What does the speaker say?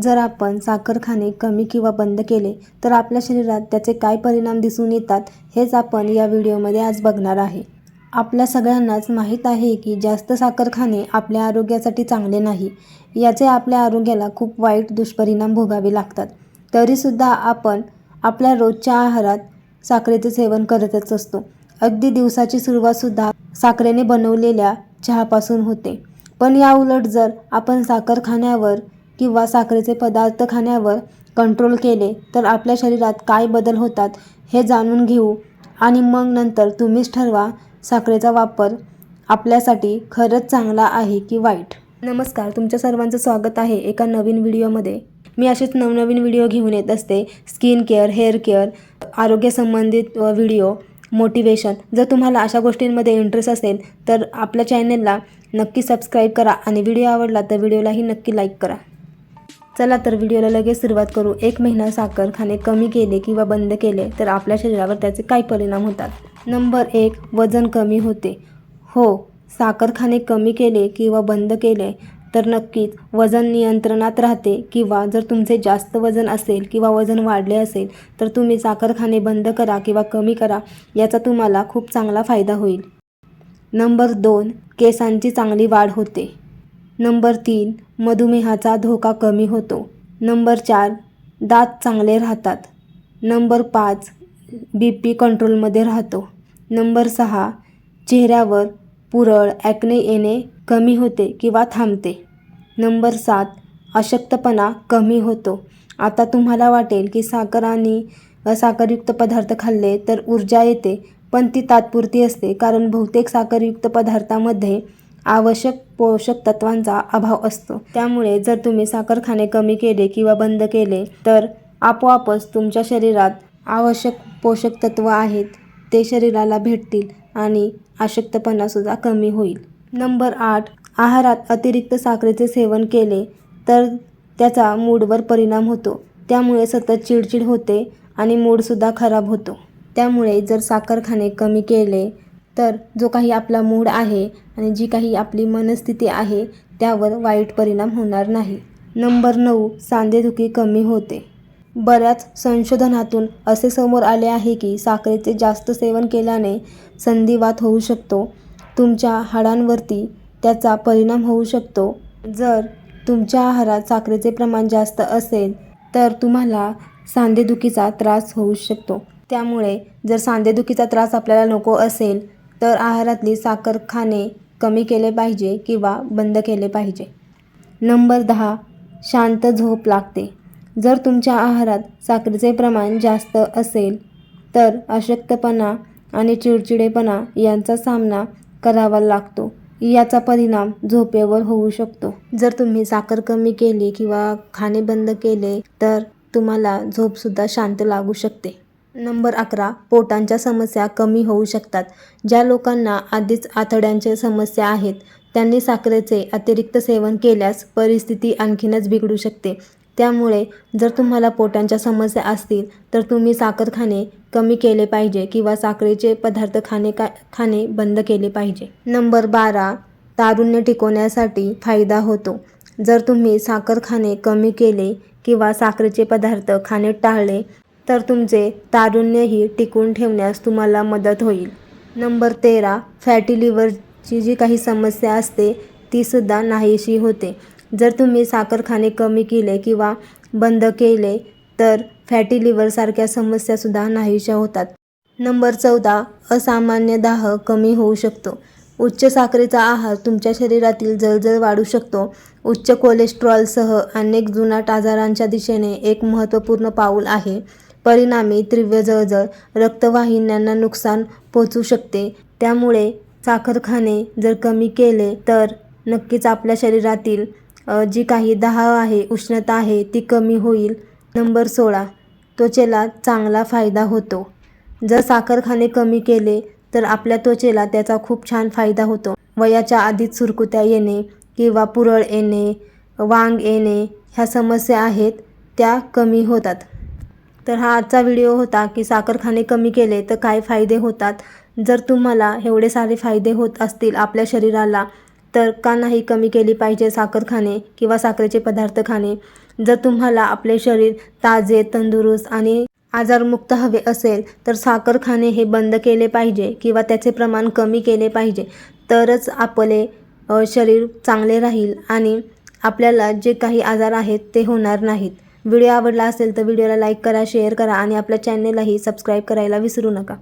जर आपण साखर खाणे कमी किंवा बंद केले तर आपल्या शरीरात त्याचे काय परिणाम दिसून येतात हेच आपण या व्हिडिओमध्ये आज बघणार आहे. आपल्या सगळ्यांनाच माहीत आहे की जास्त साखर खाणे आपल्या आरोग्यासाठी चांगले नाही. याचे आपल्या आरोग्याला खूप वाईट दुष्परिणाम भोगावे लागतात. तरीसुद्धा आपण आपल्या रोजच्या आहारात साखरेचे सेवन करतच असतो. अगदी दिवसाची सुरुवातसुद्धा साखरेने बनवलेल्या चहापासून होते. पण याउलट जर आपण साखर खाण्यावर किंवा साखरेचे पदार्थ खाण्यावर कंट्रोल केले तर आपल्या शरीरात काय बदल होतात हे जाणून घेऊ. आणि मग नंतर तुम्हीच ठरवा साखरेचा वापर आपल्यासाठी खरंच चांगला आहे की वाईट. नमस्कार तुमच्या सर्वांचं स्वागत आहे एका नवीन व्हिडिओमध्ये. मी असेच नवनवीन व्हिडिओ घेऊन येत असते. स्किन केअर हेअर केअर आरोग्यसंबंधित व्हिडिओ मोटिवेशन. जर तुम्हाला अशा गोष्टींमध्ये इंटरेस्ट असेल तर आपल्या चॅनेलला नक्की सबस्क्राईब करा. आणि व्हिडिओ आवडला तर व्हिडिओलाही नक्की लाईक करा. चला तर व्हिडिओला लगेच सुरुवात करू. एक महिना साखर खाणे कमी केले किंवा बंद केले तर आपल्या शरीरावर त्याचे काय परिणाम होतात? नंबर एक वजन कमी होते. हो साखर खाणे कमी केले किंवा बंद केले तर नक्कीच वजन नियंत्रणात राहते किंवा जर तुमचे जास्त वजन असेल किंवा वजन वाढले असेल तर तुम्ही साखर खाणे बंद करा किंवा कमी करा याचा तुम्हाला खूप चांगला फायदा होईल. नंबर दोन केसांची चांगली वाढ होते. नंबर तीन मधुमेहाचा धोका कमी होतो. नंबर चार दात चांगले राहतात. नंबर पाच बी पी कंट्रोलमध्ये राहतो. नंबर सहा चेहऱ्यावर पुरळ ॲक्ने येणे कमी होते किंवा थांबते. नंबर सात अशक्तपणा कमी होतो. आता तुम्हाला वाटेल की साखर आणि साखरयुक्त पदार्थ खाल्ले तर ऊर्जा येते पण ती तात्पुरती असते कारण बहुतेक साखरयुक्त पदार्थामध्ये आवश्यक पोषक तत्वांचा अभाव असतो. त्यामुळे जर तुम्ही साखरखाने कमी केले किंवा बंद केले तर आपोआपच तुमच्या शरीरात आवश्यक पोषक तत्व आहेत ते शरीराला भेटतील आणि अशक्तपणासुद्धा कमी होईल. नंबर आठ आहारात अतिरिक्त साखरेचे सेवन केले तर त्याचा मूडवर परिणाम होतो. त्यामुळे सतत चिडचिड होते आणि मूडसुद्धा खराब होतो. त्यामुळे जर साखर खाणे कमी केले तर जो काही आपला मूड आहे आणि जी काही आपली मनस्थिती आहे त्यावर वाईट परिणाम होणार नाही. नंबर नऊ सांधेदुखी कमी होते. बऱ्याच संशोधनातून असे समोर आले आहे की साखरेचे जास्त सेवन केल्याने संधिवात होऊ शकतो. तुमच्या हाडांवरती त्याचा परिणाम होऊ शकतो. जर तुमच्या आहारात साखरेचे प्रमाण जास्त असेल तर तुम्हाला सांधेदुखीचा त्रास होऊ शकतो. त्यामुळे जर सांधेदुखीचा त्रास आपल्याला नको असेल तर आहारातली साखर खाणे कमी केले पाहिजे किंवा बंद केले पाहिजे. नंबर दहा शांत झोप लागते. जर तुमच्या आहारात साखरेचे प्रमाण जास्त असेल तर अशक्तपणा आणि चिडचिडेपणा यांचा सामना करावा लागतो. याचा परिणाम झोपेवर होऊ शकतो. जर तुम्ही साखर कमी केली किंवा खाणे बंद केले तर तुम्हाला झोपसुद्धा शांत लागू शकते. नंबर अकरा पोटांच्या समस्या कमी होऊ शकतात. ज्या लोकांना आधीच आतड्यांच्या समस्या आहेत त्यांनी साखरेचे अतिरिक्त सेवन केल्यास परिस्थिती आणखीनच बिघडू शकते. त्यामुळे जर तुम्हाला पोटांच्या समस्या असतील तर तुम्ही साखर खाणे कमी केले पाहिजे किंवा साखरेचे पदार्थ खाणे का खाणे बंद केले पाहिजे. नंबर बारा तारुण्य टिकवण्यासाठी फायदा होतो. जर तुम्ही साखर खाणे कमी केले किंवा साखरेचे पदार्थ खाणे टाळले तर तुमचे तारुण्यही टिकून ठेवण्यास तुम्हाला मदत होईल. नंबर तेरा. फॅटी लिव्हरची जी काही समस्या असते तीसुद्धा नाहीशी होते. जर तुम्ही साखर खाणे कमी केले किंवा बंद केले तर फॅटी लिव्हरसारख्या समस्यासुद्धा नाहीशा होतात. नंबर चौदा. असामान्य दाह कमी होऊ शकतो. उच्च साखरेचा आहार तुमच्या शरीरातील जळजळ वाढू शकतो. उच्च कोलेस्ट्रॉलसह अनेक जुनाट आजारांच्या दिशेने एक महत्त्वपूर्ण पाऊल आहे. परिणामी तीव्र जळजळ रक्तवाहिन्यांना नुकसान पोचू शकते. त्यामुळे साखर खाणे जर कमी केले तर नक्कीच आपल्या शरीरातील जी काही दाह आहे उष्णता आहे ती कमी होईल. नंबर सोळा त्वचेला चांगला फायदा होतो. जर साखर खाणे कमी केले तर आपल्या त्वचेला त्याचा खूप छान फायदा होतो. वयाच्या आधीच सुरकुत्या येणे किंवा पुरळ येणे वांग येणे ह्या समस्या आहेत त्या कमी होतात. तर हा आजचा व्हिडिओ होता की साखरखाने कमी केले तर काय फायदे होतात? जर तुम्हाला एवढे सारे फायदे होत असतील आपल्या शरीराला तर का नाही कमी केली पाहिजे साखर खाणे किंवा साखरेचे पदार्थ खाणे जर तुम्हाला आपले शरीर ताजे तंदुरुस्त आणि आजारमुक्त हवे असेल तर साखर खाणे हे बंद केले पाहिजे किंवा त्याचे प्रमाण कमी केले पाहिजे. तरच आपले शरीर चांगले राहील आणि आपल्याला जे काही आजार आहेत ते होणार नाहीत. व्हिडिओ आवडला असेल तर व्हिडिओला लाईक करा शेअर करा आणि आपल्या चॅनललाही सबस्क्राईब करायला विसरू नका.